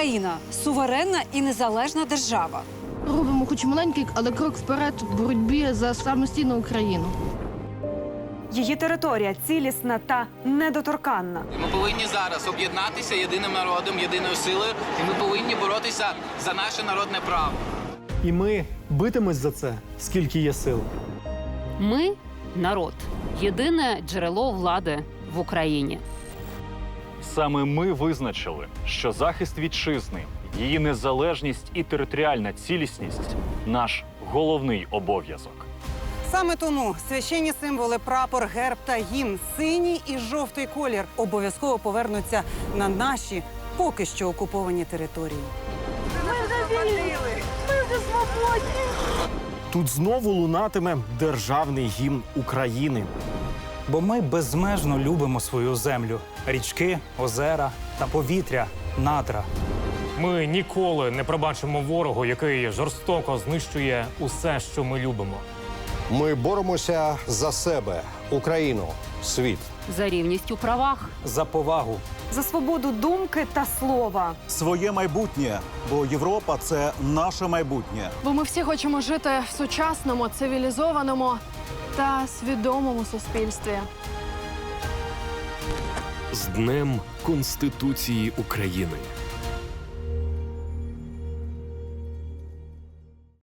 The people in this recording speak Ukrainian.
Україна суверенна і незалежна держава. Робимо хоч маленький, але крок вперед в боротьбі за самостійну Україну. Її територія цілісна та недоторканна. Ми повинні зараз об'єднатися єдиним народом, єдиною силою, і ми повинні боротися за наше народне право. І ми битимось за це, скільки є сил. Ми народ єдине джерело влади в Україні. Саме ми визначили, що захист вітчизни, її незалежність і територіальна цілісність наш головний обов'язок. Саме тому священні символи прапор, герб та гімн, синій і жовтий колір обов'язково повернуться на наші поки що окуповані території. Тут знову лунатиме державний гімн України. Бо ми безмежно любимо свою землю: річки, озера та повітря, надра. Ми ніколи не пробачимо ворогу, який жорстоко знищує усе, що ми любимо. Ми боремося за себе, Україну, світ. За рівність у правах. За повагу. За свободу думки та слова. Своє майбутнє, бо Європа це наше майбутнє. Бо ми всі хочемо жити в сучасному, цивілізованому та свідомому суспільстві. З Днем Конституції України.